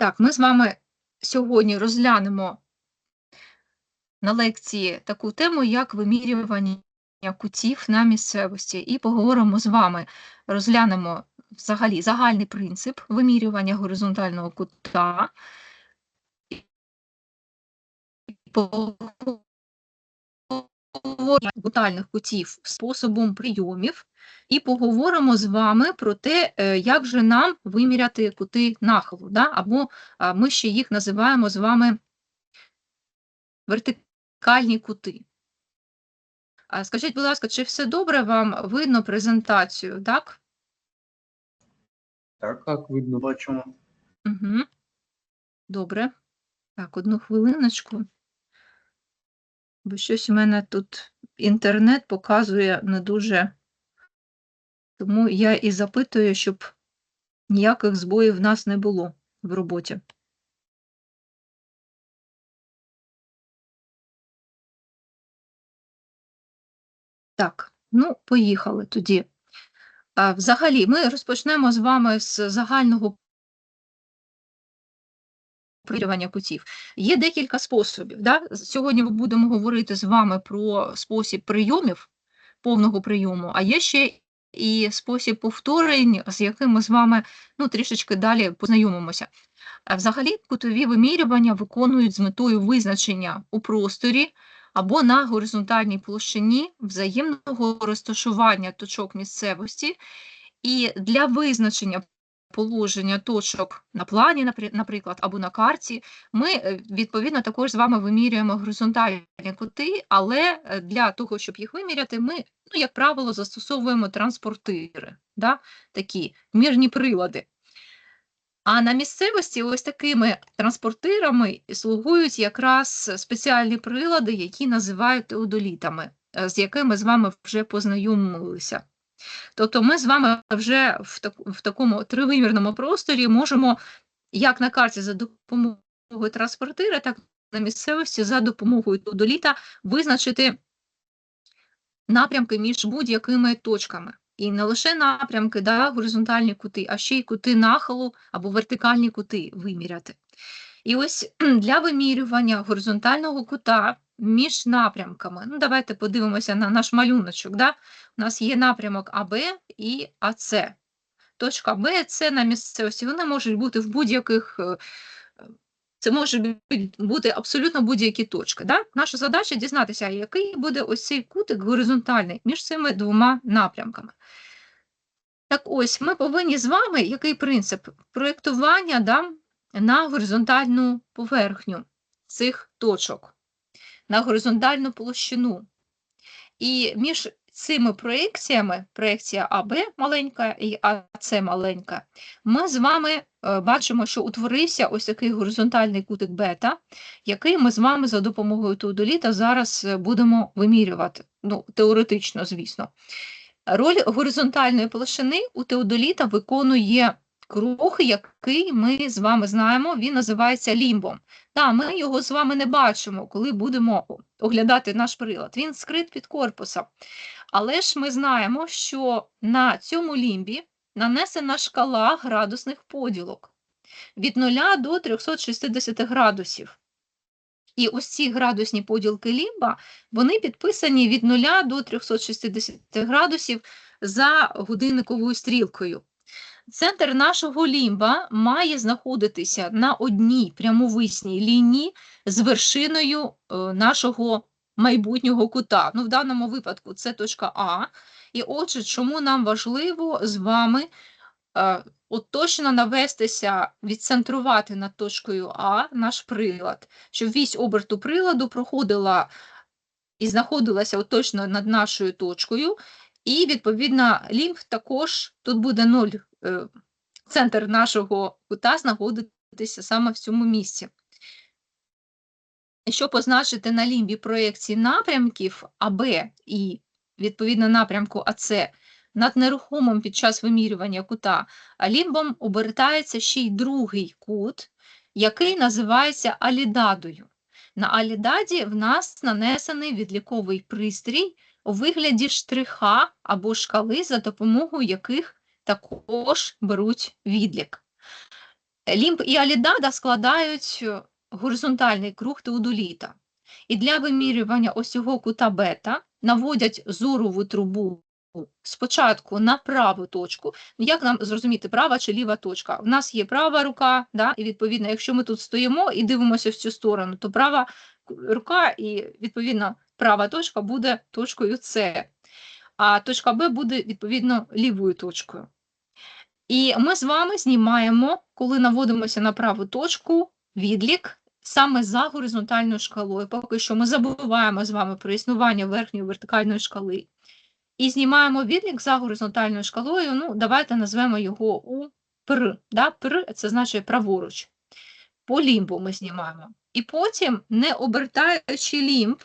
Так, ми з вами сьогодні розглянемо на лекції таку тему, як вимірювання кутів на місцевості, і поговоримо з вами, розглянемо взагалі загальний принцип вимірювання горизонтального кута. Поговоримо горизонтальних кутів способом прийомів, і поговоримо з вами про те, е, як же нам виміряти кути нахилу, да? або ми ще їх називаємо з вами вертикальні кути. Скажіть, будь ласка, чи все добре вам видно презентацію, так? Так, так, видно. Бачимо. Угу. Добре. Так, одну хвилиночку. Бо щось у мене тут інтернет показує не дуже. Тому я і запитую, щоб ніяких збоїв в нас не було в роботі. Так, ну, поїхали тоді. Взагалі, ми розпочнемо з вами з загального приймання кутів. Є декілька способів. Да? Сьогодні ми будемо говорити з вами про спосіб прийомів, повного прийому, а є ще і спосіб повторень, з яким ми з вами ну, трішечки далі познайомимося. Взагалі, кутові вимірювання виконують з метою визначення у просторі або на горизонтальній площині взаємного розташування точок місцевості, і для визначення положення точок на плані, наприклад, або на карті, ми е, відповідно також з вами вимірюємо горизонтальні кути, але е, для того, щоб їх виміряти, ми, ну, як правило, застосовуємо транспортири, да? такі мірні прилади. А на місцевості ось такими транспортирами слугують якраз спеціальні прилади, які називають теодолітами, е, з якими з вами вже познайомилися. Тобто ми з вами вже в, так, в такому тривимірному просторі можемо як на карті за допомогою транспортира, так на місцевості за допомогою теодоліта визначити напрямки між будь-якими точками. І не лише напрямки, да, горизонтальні кути, а ще й кути нахилу або вертикальні кути виміряти. І ось для вимірювання горизонтального кута між напрямками, ну давайте подивимося на наш малюночок. Да? У нас є напрямок АБ і АЦ. Точка Б, С на місцевості, вони можуть бути в будь-яких, е, це можуть бути абсолютно будь-які точки. Да? Наша задача дізнатися, який буде ось цей кутик горизонтальний між цими двома напрямками. Так ось, ми повинні з вами, який принцип проєктування да, на горизонтальну поверхню цих точок, на горизонтальну площину. І між цими проекціями, проекція АБ маленька і АЦ маленька, ми з вами е, бачимо, що утворився ось такий горизонтальний кутик бета, який ми з вами за допомогою теодоліта зараз е, будемо вимірювати. Ну, теоретично, звісно. Роль горизонтальної площини у теодоліта виконує круг, який ми з вами знаємо, він називається лімбом. Та, ми його з вами не бачимо, коли будемо оглядати наш прилад. Він скрит під корпусом. Але ж ми знаємо, що на цьому лімбі нанесена шкала градусних поділок від 0 до 360 градусів. І ось ці градусні поділки лімба, вони підписані від 0 до 360 градусів за годинниковою стрілкою. Центр нашого лімба має знаходитися на одній прямовисній лінії з вершиною е, нашого майбутнього кута. Ну, в даному випадку це точка А. І отже, чому нам важливо з вами е, точно навестися, відцентрувати над точкою А наш прилад, щоб вісь оберту приладу проходила і знаходилася точно над нашою точкою, і, відповідно, лімф також тут буде 0, е, центр нашого кута знаходитися саме в цьому місці. Щоб позначити на лімбі проєкції напрямків АБ і, відповідно, напрямку АЦ над нерухомим під час вимірювання кута, лімбом обертається ще й другий кут, який називається алідадою. На алідаді в нас нанесений відліковий пристрій у вигляді штриха або шкали, за допомогою яких також беруть відлік. Лімб і алідада складають е, горизонтальний круг теодоліта. І для вимірювання ось цього кута бета наводять зорову трубу спочатку на праву точку. Ну, Як нам зрозуміти, права чи ліва точка? У нас є права рука, да? і відповідно, якщо ми тут стоїмо і дивимося в цю сторону, то права рука і відповідно права точка буде точкою С, а точка Б буде відповідно лівою точкою. І ми з вами знімаємо, коли наводимося на праву точку, відлік саме за горизонтальною шкалою. Поки що ми забуваємо з вами про існування верхньої вертикальної шкали. І знімаємо відлік за горизонтальною шкалою. Ну, давайте назвемо його у ПР. Да? ПР це значить праворуч. По лімбу ми знімаємо. І потім, не обертаючи лімб,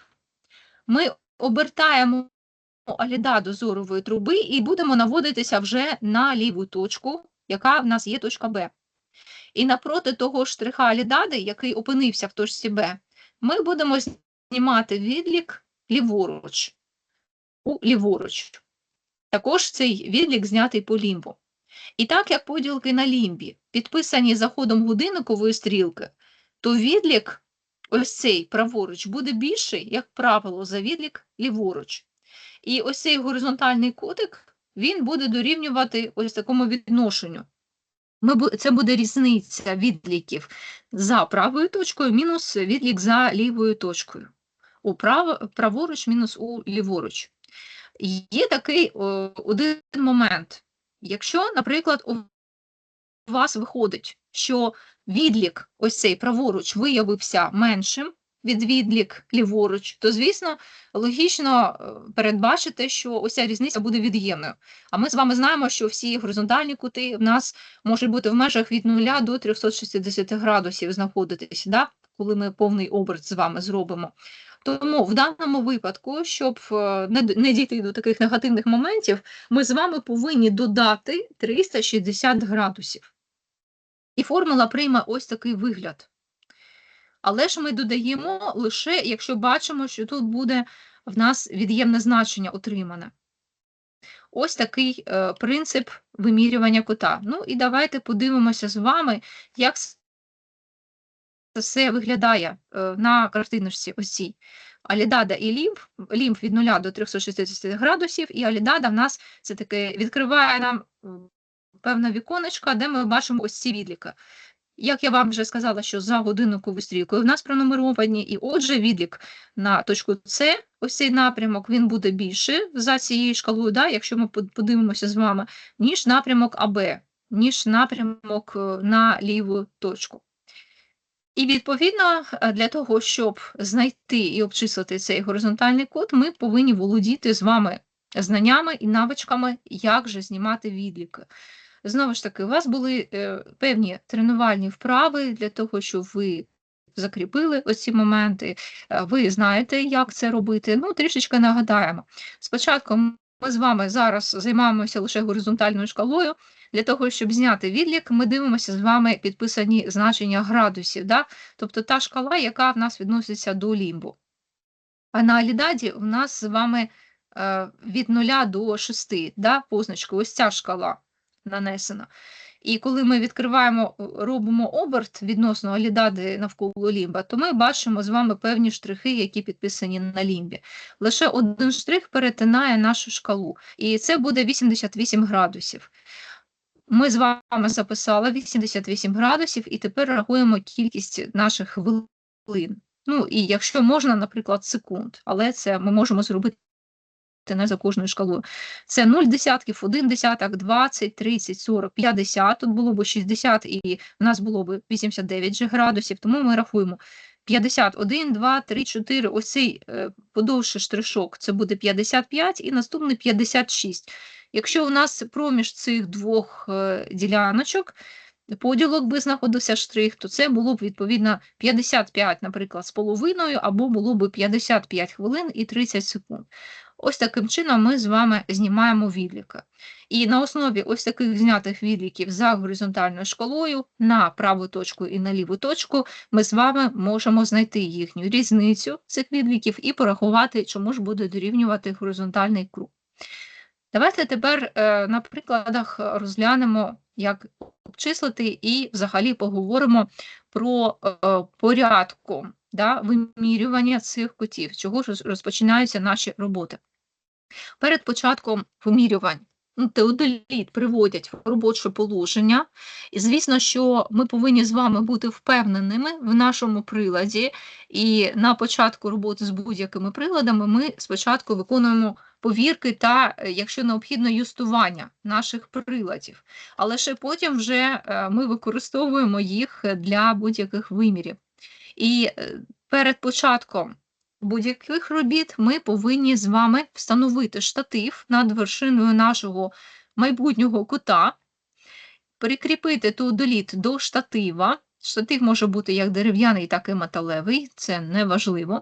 ми обертаємо аліда до зорової труби і будемо наводитися вже на ліву точку, яка в нас є точка Б. І напроти того штриха алідади, який опинився в точці Б, ми будемо знімати відлік ліворуч. У ліворуч. Також цей відлік знятий по лімбу. І так як поділки на лімбі підписані за ходом годинникової стрілки, то відлік ось цей праворуч буде більший, як правило, за відлік ліворуч. І ось цей горизонтальний кутик він буде дорівнювати ось такому відношенню. Ми, це буде різниця відліків за правою точкою мінус відлік за лівою точкою. У право, праворуч мінус у ліворуч. Є такий о, один момент. Якщо, наприклад, у вас виходить, що відлік ось цей праворуч виявився меншим від відлік ліворуч, то, звісно, логічно е, передбачити, що ось ця різниця буде від'ємною. А ми з вами знаємо, що всі горизонтальні кути в нас можуть бути в межах від 0 до 360 градусів знаходитись, да? коли ми повний оберт з вами зробимо. Тому в даному випадку, щоб е, не дійти до таких негативних моментів, ми з вами повинні додати 360 градусів. І формула прийме ось такий вигляд. Але ж ми додаємо лише, якщо бачимо, що тут буде в нас від'ємне значення отримане. Ось такий е, принцип вимірювання кута. Ну і давайте подивимося з вами, як це все виглядає е, на картиночці ось цій. Алідада і лімф, лімф від 0 до 360 градусів, і алідада в нас це таке відкриває нам м, певне віконечко, де ми бачимо ось ці відліки. Як я вам вже сказала, що за годинниковою стрілкою в нас пронумеровані, і отже, відлік на точку С, ось цей напрямок, він буде більше за цією шкалою, да, якщо ми подивимося з вами, ніж напрямок АБ, ніж напрямок е, на ліву точку. І відповідно е, для того, щоб знайти і обчислити цей горизонтальний кут, ми повинні володіти з вами знаннями і навичками, як же знімати відліки. Знову ж таки, у вас були е, певні тренувальні вправи для того, щоб ви закріпили оці моменти, е, ви знаєте, як це робити. Ну, трішечки нагадаємо. Спочатку ми з вами зараз займаємося лише горизонтальною шкалою. Для того, щоб зняти відлік, ми дивимося з вами підписані значення градусів, да? тобто та шкала, яка в нас відноситься до лімбу. А на алідаді у нас з вами е, від 0 до 6, да? позначка, ось ця шкала нанесена. І коли ми відкриваємо, е, робимо оберт відносно алідади навколо лімба, то ми бачимо з вами певні штрихи, які підписані на лімбі. Лише один штрих перетинає нашу шкалу, і це буде 88 градусів. Ми з вами записали 88 градусів, і тепер рахуємо кількість наших хвилин. Ну і якщо можна, наприклад, секунд, але це ми можемо зробити не за кожною шкалою. Це 0 десятків, 1 десяток, 20, 30, 40, 50, тут було б 60 і в нас було б 89 же градусів, тому ми рахуємо 51, 2, 3, 4, ось цей е, подовший штришок, це буде 55 і наступний 56. Якщо у нас проміж цих двох е, діляночок поділок би знаходився штрих, то це було б відповідно 55, наприклад, з половиною, або було б 55 хвилин і 30 секунд. Ось таким чином ми з вами знімаємо відліки. І на основі ось таких знятих відліків за горизонтальною шкалою на праву точку і на ліву точку ми з вами можемо знайти їхню різницю цих відліків і порахувати, чому ж буде дорівнювати горизонтальний круг. Давайте тепер е, на прикладах розглянемо, як обчислити і взагалі поговоримо про е, порядку да, вимірювання цих кутів, чого ж розпочинаються наші роботи. Перед початком вимірювань ну, теодоліт приводять в робоче положення. І звісно, що ми повинні з вами бути впевненими в нашому приладі. І на початку роботи з будь-якими приладами ми спочатку виконуємо повірки та, е, якщо необхідно, юстування наших приладів. Але ще потім вже е, ми використовуємо їх для будь-яких вимірів. І е, перед початком будь-яких робіт ми повинні з вами встановити штатив над вершиною нашого майбутнього кута, прикріпити теодоліт до штатива. Штатив може бути як дерев'яний, так і металевий, це не важливо.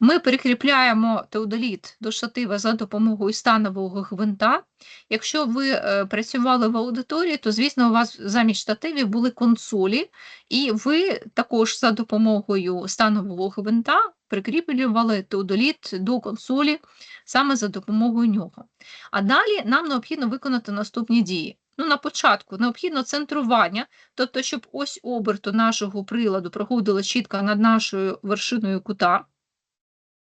Ми прикріпляємо теодоліт до штатива за допомогою станового гвинта. Якщо ви е, працювали в аудиторії, то, звісно, у вас замість штативів були консолі, і ви також за допомогою станового гвинта прикріплювали теодоліт до консолі саме за допомогою нього. А далі нам необхідно виконати наступні дії. Ну, На початку необхідно центрування, тобто, щоб ось оберту нашого приладу проходила чітко над нашою вершиною кута.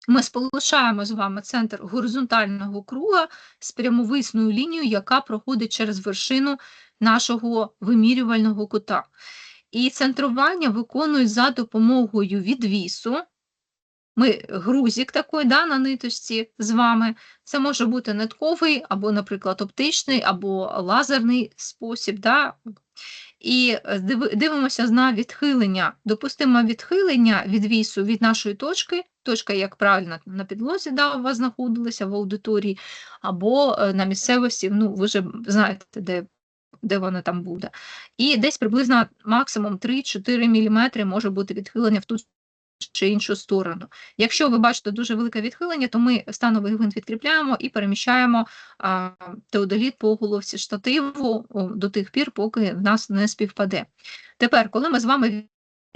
Ми сполучаємо з вами центр горизонтального круга з прямовисною лінією, яка проходить через вершину нашого вимірювального кута. І центрування виконують за допомогою відвісу. Ми грузик такий да, на ниточці з вами. Це може бути нитковий, або, наприклад, оптичний, або лазерний спосіб. Да. І е, дивимося на відхилення. Допустимо відхилення відвісу від нашої точки, точка, як правильно на підлозі да, у вас знаходилася в аудиторії, або е, на місцевості, ну, ви вже знаєте, де де вона там буде. І десь приблизно максимум 3-4 мм може бути відхилення в ту чи іншу сторону. Якщо ви бачите дуже велике відхилення, то ми становий гвинт відкріпляємо і переміщаємо а, теодоліт по головці штативу до тих пір, поки в нас не співпаде. Тепер, коли ми з вами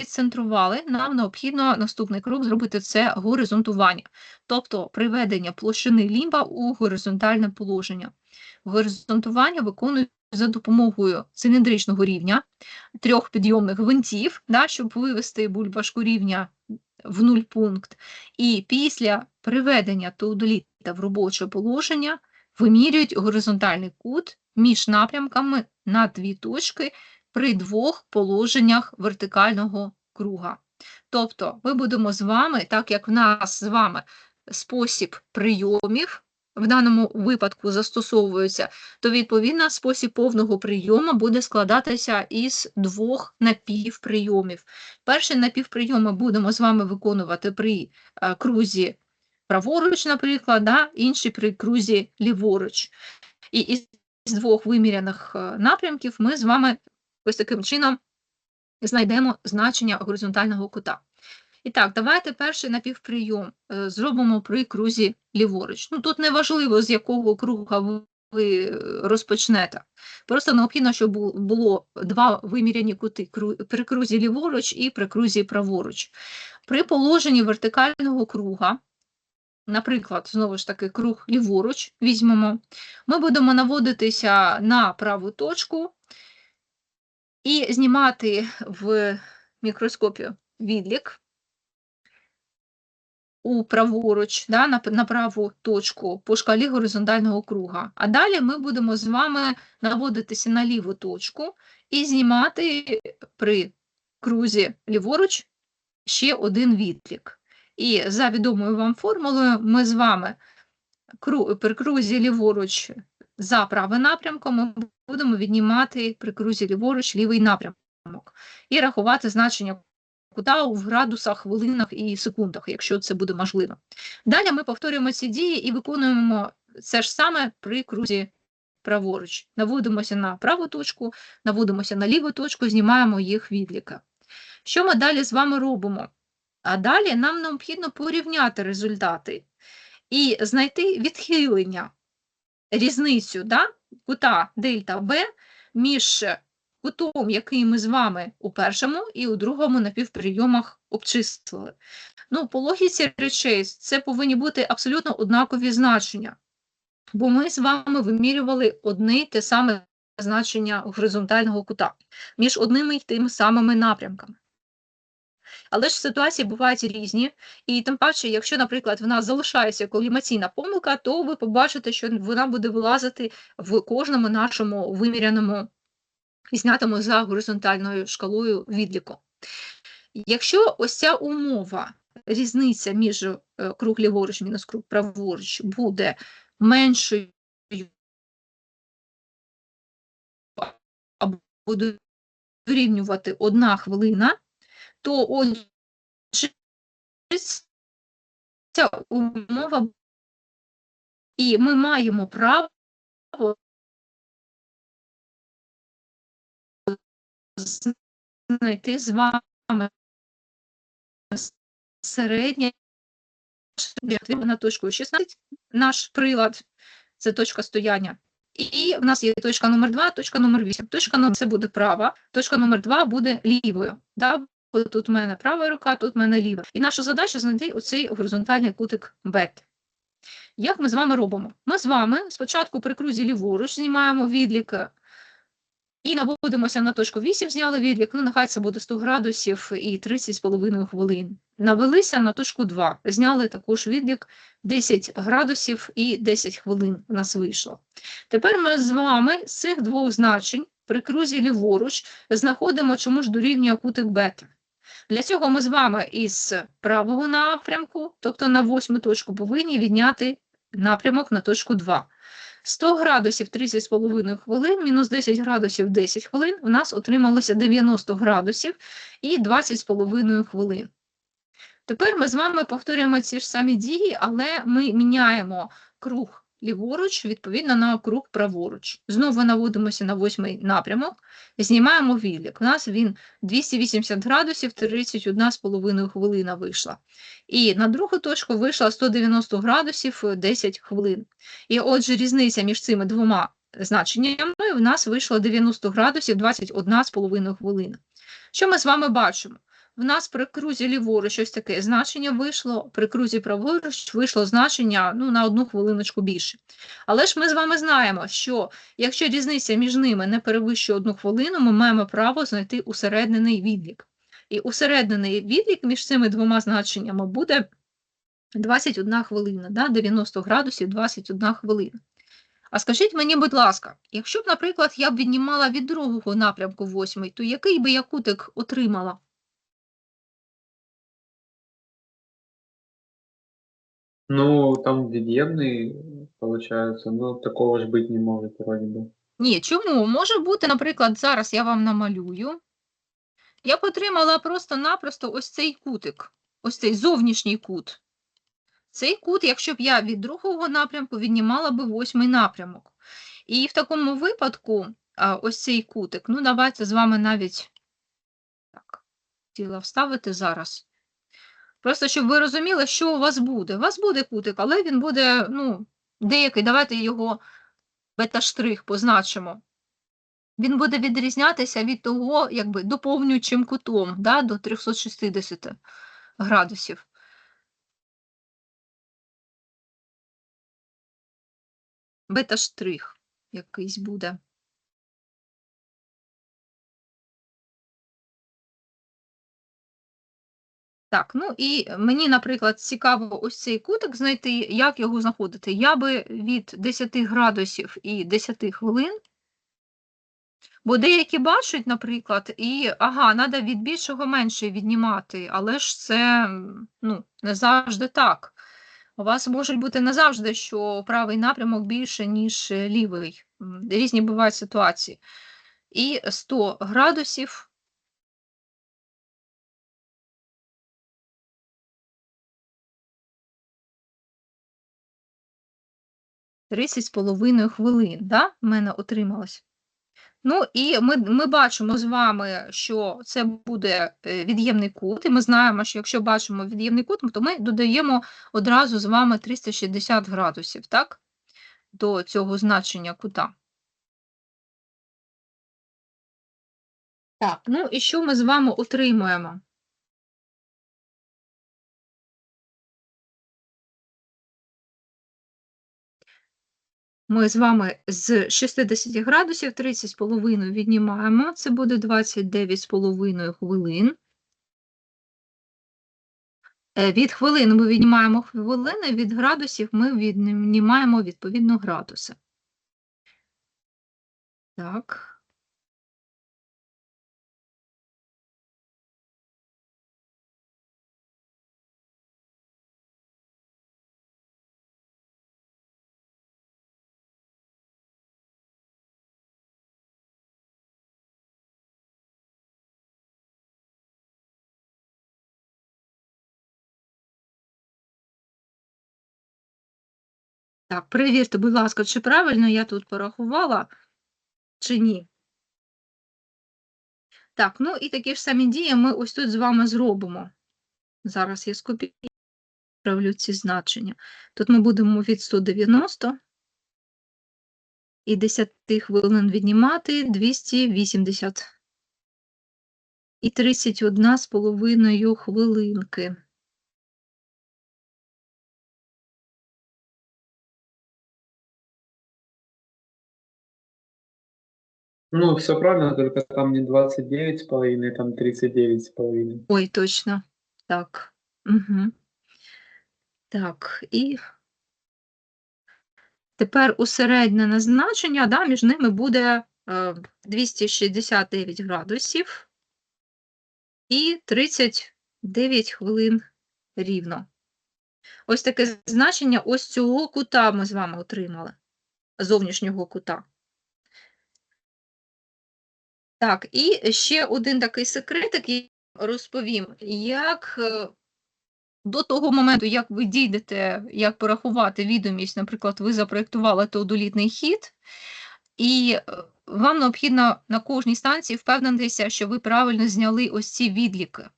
відцентрували, нам необхідно наступний крок зробити це горизонтування, тобто приведення площини лімба у горизонтальне положення. Горизонтування виконують за допомогою циліндричного рівня трьох підйомних гвинтів, да, щоб вивести бульбашку рівня в нуль пункт. І після приведення теодоліта в робоче положення вимірюють горизонтальний кут між напрямками на дві точки при двох положеннях вертикального круга. Тобто ми будемо з вами, так як в нас з вами спосіб прийомів, в даному випадку застосовується, то відповідно спосіб повного прийому буде складатися із двох напівприйомів. Перший напівприйом ми будемо з вами виконувати при е, крузі праворуч, наприклад, да? інший при крузі ліворуч. І із двох виміряних е, напрямків ми з вами ось таким чином знайдемо значення горизонтального кута. І так, давайте перший напівприйом е, зробимо при крузі ліворуч. Ну, Тут не важливо, з якого круга ви е, розпочнете. Просто необхідно, щоб було два виміряні кути при крузі ліворуч і при крузі праворуч. При положенні вертикального круга, наприклад, знову ж таки, круг ліворуч візьмемо, ми будемо наводитися на праву точку і знімати в мікроскопі відлік у праворуч, да, на, на праву точку по шкалі горизонтального круга. А далі ми будемо з вами наводитися на ліву точку і знімати при крузі ліворуч ще один відлік. І за відомою вам формулою ми з вами при крузі ліворуч за правим напрямком ми будемо віднімати при крузі ліворуч лівий напрямок і рахувати значення кута в градусах, хвилинах і секундах, якщо це буде можливо. Далі ми повторюємо ці дії і виконуємо це ж саме при крузі праворуч. Наводимося на праву точку, наводимося на ліву точку, знімаємо їх відліка. Що ми далі з вами робимо? А далі нам необхідно порівняти результати і знайти відхилення, різницю да, кута дельта Б між кутом, який ми з вами у першому і у другому напівприйомах обчислили. Ну, По логіці речей, це повинні бути абсолютно однакові значення, бо ми з вами вимірювали одне й те саме значення горизонтального кута між одними й тими самими напрямками. Але ж ситуації бувають різні, і тим паче, якщо, наприклад, в нас залишається колімаційна помилка, то ви побачите, що вона буде вилазити в кожному нашому виміряному знятому за горизонтальною шкалою відліку. Якщо ось ця умова, різниця між е, круг ліворуч мінус круг праворуч буде меншою або дорівнювати одна хвилина, то ця умова, і ми маємо право знайти з вами середнє на точку 16, наш прилад, це точка стояння. І в нас є точка номер 2, точка номер 8. Точка номер це буде права, точка номер 2 буде лівою. Да? Тут в мене права рука, тут в мене ліва. І наша задача знайти оцей горизонтальний кутик бет. Як ми з вами робимо? Ми з вами спочатку при крузі ліворуч знімаємо відлік і наводимося на точку 8, зняли відлік, ну нехай це буде 100 градусів і 30,5 хвилин. Навелися на точку 2, зняли також відлік 10 градусів і 10 хвилин у нас вийшло. Тепер ми з вами з цих двох значень при крузі ліворуч знаходимо, чому ж дорівнює кутик бета. Для цього ми з вами із правого напрямку, тобто на восьму точку, повинні відняти напрямок на точку 2. 100 градусів 30,5 хвилин, мінус 10 градусів 10 хвилин, у нас отрималося 90 градусів і 20,5 хвилин. Тепер ми з вами повторюємо ці ж самі дії, але ми міняємо круг ліворуч, відповідно на круг праворуч. Знову наводимося на восьмий напрямок, знімаємо відлік. У нас він 280 градусів 31,5 хвилина вийшла. І на другу точку вийшла 190 градусів 10 хвилин. І отже, різниця між цими двома значеннями в нас вийшло 90 градусів 21,5 хвилина. Що ми з вами бачимо? В нас при крузі ліворуч ось таке значення вийшло, при крузі праворуч вийшло значення ну, на одну хвилиночку більше. Але ж ми з вами знаємо, що якщо різниця між ними не перевищує одну хвилину, ми маємо право знайти усереднений відлік. І усереднений відлік між цими двома значеннями буде 21 хвилина, да? 90 градусів 21 хвилина. А скажіть мені, будь ласка, якщо б, наприклад, я б віднімала від другого напрямку восьмий, то який би я кутик отримала? Ну, там від'ємний, виходить, ну такого ж бути не може, вроді би. Ні, чому? Може бути, наприклад, зараз я вам намалюю. Я б отримала просто-напросто ось цей кутик, ось цей зовнішній кут. Цей кут, якщо б я від другого напрямку віднімала би восьмий напрямок. І в такому випадку, ось цей кутик, ну, давайте з вами навіть так, хотіла вставити зараз. Просто щоб ви розуміли, що у вас буде. У вас буде кутик, але він буде ну, деякий, давайте його бета-штрих позначимо. Він буде відрізнятися від того, якби доповнюючим кутом да, до 360 градусів. Бета-штрих якийсь буде. Так, ну і мені, наприклад, цікаво ось цей кутик знайти, як його знаходити. Я би від 10 градусів і 10 хвилин, бо деякі бачать, наприклад, і ага, треба від більшого менше віднімати, але ж це ну, не завжди так. У вас може бути не завжди, що правий напрямок більше, ніж лівий. Різні бувають ситуації. І 100 градусів. 30,5 хвилин, да, в мене отрималось. Ну, і ми ми бачимо з вами, що це буде е, від'ємний кут, і ми знаємо, що якщо бачимо від'ємний кут, то ми додаємо одразу з вами 360 градусів, так, до цього значення кута. Так, ну і що ми з вами отримуємо? Ми з вами з 60 градусів 30,5 віднімаємо. Це буде 29,5 хвилин. Е, Від хвилин ми віднімаємо хвилини, від градусів ми віднімаємо відповідно градуси. Так. Так, перевірте, будь ласка, чи правильно я тут порахувала, чи ні. Так, ну і такі ж самі дії ми ось тут з вами зробимо. Зараз я скопіюю ці значення. Тут ми будемо від 190 і 10 хвилин віднімати 280 і 31 з половиною хвилинки. Ну, все правильно, только там не 29 с половиной, там 39 с половиной. Ой, точно. Так. Угу. Так, і тепер усереднене значення, да, між ними буде е, 269 градусів і 39 хвилин рівно. Ось таке значення ось цього кута ми з вами отримали, зовнішнього кута. Так, і ще один такий секретик я розповім, як е, до того моменту, як ви дійдете, як порахувати відомість, наприклад, ви запроєктували теодолітний хід, і е, вам необхідно на кожній станції впевнитися, що ви правильно зняли ось ці відліки,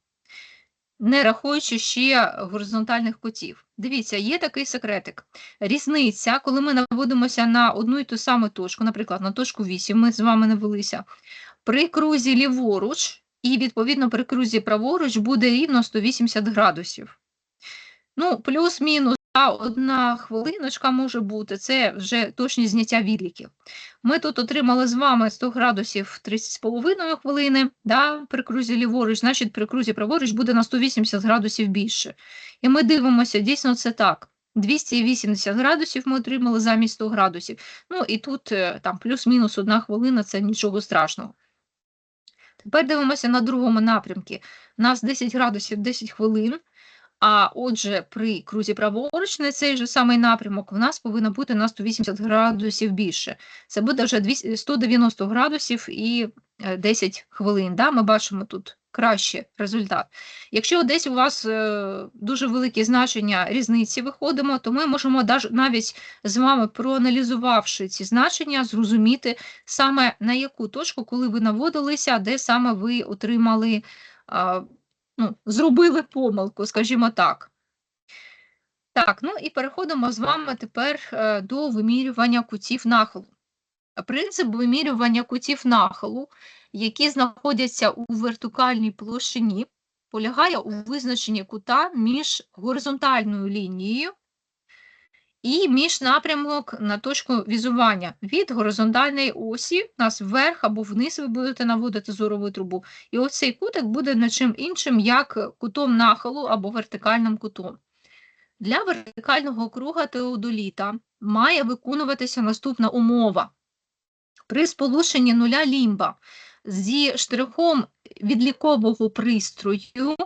не рахуючи ще горизонтальних кутів. Дивіться, є такий секретик. Різниця, коли ми наводимося на одну і ту саму точку, наприклад, на точку 8, ми з вами навелися, при крузі ліворуч і, відповідно, при крузі праворуч буде рівно 180 градусів. Ну, плюс-мінус а, одна хвилиночка може бути, це вже точні зняття відліків. Ми тут отримали з вами 100 градусів 30,5 хвилини, да, при крузі ліворуч, значить при крузі праворуч буде на 180 градусів більше. І ми дивимося, дійсно це так. 280 градусів ми отримали замість 100 градусів. Ну і тут е, там плюс-мінус одна хвилина, це нічого страшного. Тепер дивимося на другому напрямку. У нас 10 градусів 10 хвилин. А отже, при крузі праворуч цей же самий напрямок в нас повинно бути на 180 градусів більше. Це буде вже 200 190 градусів і е, 10 хвилин. Да? Ми бачимо тут краще результат. Якщо десь у вас е, дуже великі значення різниці виходимо, то ми можемо навіть з вами, проаналізувавши ці значення, зрозуміти саме на яку точку, коли ви наводилися, де саме ви отримали. Ну, зробили помилку, скажімо так. Так, ну і переходимо з вами тепер е, до вимірювання кутів нахилу. Принцип вимірювання кутів нахилу, які знаходяться у вертикальній площині, полягає у визначенні кута між горизонтальною лінією і між напрямок на точку візування від горизонтальної осі, нас вверх або вниз ви будете наводити зорову трубу. І оцей кутик буде не чим іншим, як кутом нахилу або вертикальним кутом. Для вертикального круга теодоліта має виконуватися наступна умова. При сполученні нуля лімба зі штрихом відлікового пристрою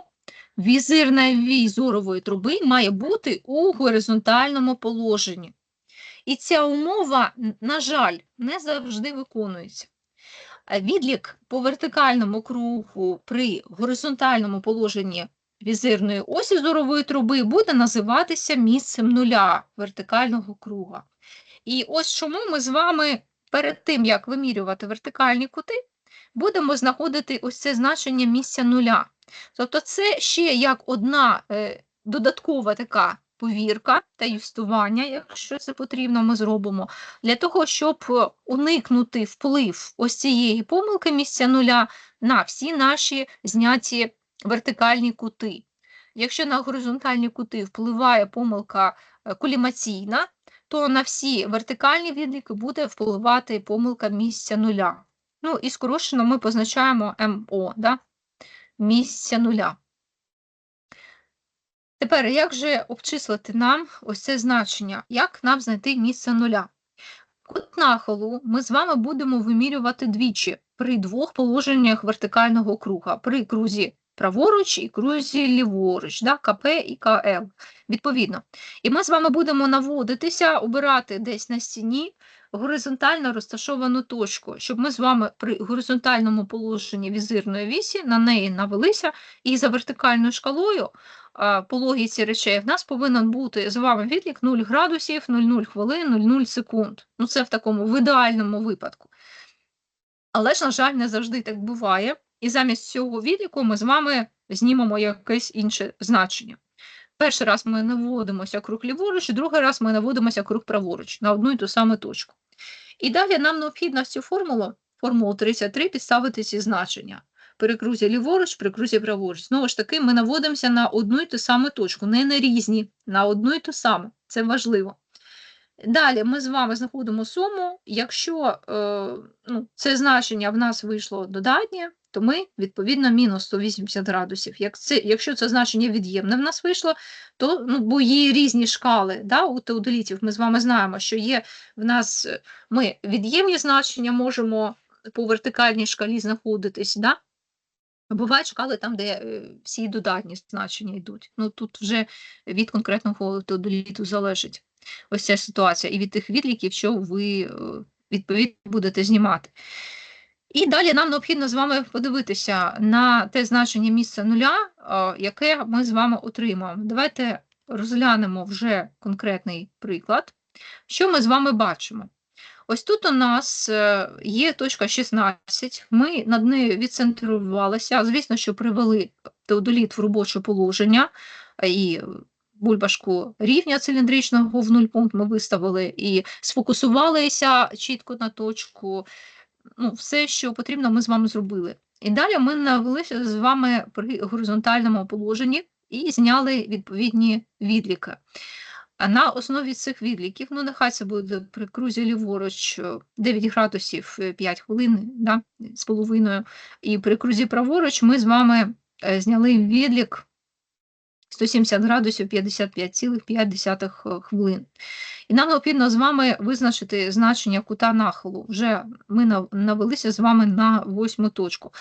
візир на вій зорової труби має бути у горизонтальному положенні. І ця умова, на жаль, не завжди виконується. Відлік по вертикальному кругу при горизонтальному положенні візирної осі зорової труби буде називатися місцем нуля вертикального круга. І ось чому ми з вами перед тим, як вимірювати вертикальні кути, будемо знаходити ось це значення місця нуля. Тобто це ще як одна е, додаткова така повірка та юстування, якщо це потрібно, ми зробимо, для того, щоб уникнути вплив ось цієї помилки місця нуля на всі наші зняті вертикальні кути. Якщо на горизонтальні кути впливає помилка е, колімаційна, Тобто на всі вертикальні відліки буде впливати помилка місця нуля. Ну і скорочено ми позначаємо МО, да? місця нуля. Тепер, як же обчислити нам ось це значення? Як нам знайти місце нуля? Кут нахилу ми з вами будемо вимірювати двічі при двох положеннях вертикального круга, при крузі праворуч і крузі ліворуч, да, КП і КЛ, відповідно. І ми з вами будемо наводитися, обирати десь на стіні горизонтально розташовану точку, щоб ми з вами при горизонтальному положенні візирної вісі на неї навелися, і за вертикальною шкалою по логіці речей в нас повинен бути з вами відлік 0 градусів, 0,0 хвилин, 0,0 секунд. Ну, це в такому в ідеальному випадку. Але ж, на жаль, не завжди так буває. І замість цього відліку ми з вами знімемо якесь інше значення. Перший раз ми наводимося круг ліворуч, другий раз ми наводимося круг праворуч на одну і ту саму точку. І далі нам необхідно в цю формулу, формулу 33, підставити ці значення. При ліворуч, при праворуч. Знову ж таки, ми наводимося на одну і ту саму точку, не на різні, на одну і ту саму. Це важливо. Далі ми з вами знаходимо суму. Якщо е, ну, це значення в нас вийшло додатнє, то ми, відповідно, мінус 180 градусів. Як це, якщо це значення від'ємне в нас вийшло, то ну, бо є різні шкали да, у теодолітів. Ми з вами знаємо, що є в нас ми від'ємні значення можемо по вертикальній шкалі знаходитись. Да? Бувають шкали там, де е, всі додатні значення йдуть. Ну тут вже від конкретного теодоліту залежить ось ця ситуація, і від тих відліків, що ви е, відповідно будете знімати. І далі нам необхідно з вами подивитися на те значення місця нуля, е, яке ми з вами отримаємо. Давайте розглянемо вже конкретний приклад. Що ми з вами бачимо? Ось тут у нас е, є точка 16, ми над нею відцентрувалися. Звісно, що привели теодоліт в робоче положення і бульбашку рівня циліндричного в нуль пункт ми виставили і сфокусувалися чітко на точку. Ну, все, що потрібно, ми з вами зробили. І далі ми навелися з вами при горизонтальному положенні і зняли відповідні відліки. А на основі цих відліків, ну нехай це буде при крузі ліворуч е, 9 градусів е, 5 хвилин да, з половиною, і при крузі праворуч ми з вами е, зняли відлік 170 градусів 55,5 хвилин. І нам необхідно з вами визначити значення кута нахилу. Вже ми навелися з вами на восьму точку.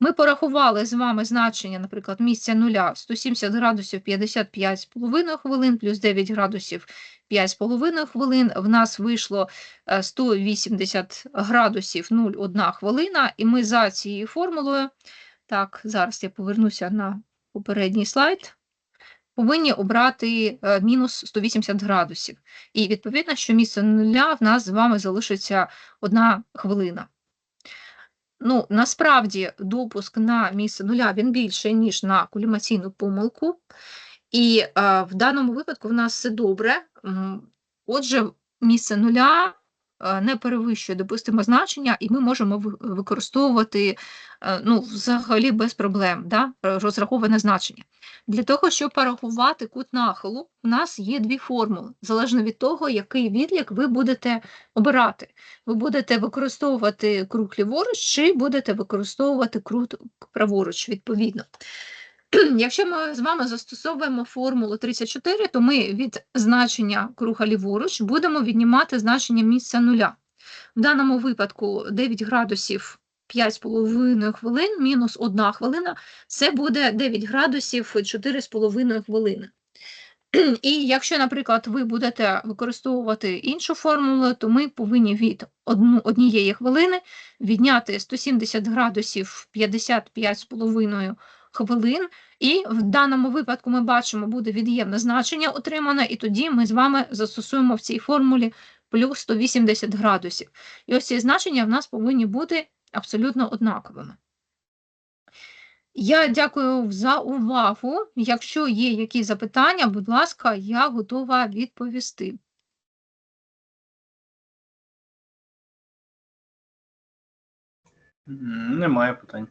Ми порахували з вами значення, наприклад, місця нуля 170 градусів 55,5 хвилин, плюс 9 градусів 5,5 хвилин. В нас вийшло е, 180 градусів 0,1 хвилина, і ми за цією формулою, так, зараз я повернуся на попередній слайд, повинні обрати е, мінус 180 градусів. І відповідно, що місце нуля в нас з вами залишиться одна хвилина. Ну, насправді допуск на місце нуля він більший, ніж на колімаційну помилку. І е, в даному випадку в нас все добре. Отже, місце нуля не перевищує допустимо значення, і ми можемо використовувати е, ну, взагалі без проблем да, розраховане значення. Для того, щоб порахувати кут нахилу, у нас є дві формули, залежно від того, який відлік ви будете обирати. Ви будете використовувати круг ліворуч чи будете використовувати круг праворуч, відповідно. Якщо ми з вами застосовуємо формулу 34, то ми від значення круга ліворуч будемо віднімати значення місця нуля. В даному випадку 9 градусів 5,5 хвилин мінус 1 хвилина це буде 9 градусів 4,5 хвилини. І якщо, наприклад, ви будете використовувати іншу формулу, то ми повинні від однієї хвилини відняти 170 градусів 55,5 хвилин. І в даному випадку ми бачимо, буде від'ємне значення отримане, і тоді ми з вами застосуємо в цій формулі плюс 180 градусів. І ось ці значення в нас повинні бути абсолютно однаковими. Я дякую за увагу. Якщо є якісь запитання, будь ласка, я готова відповісти. Немає питань.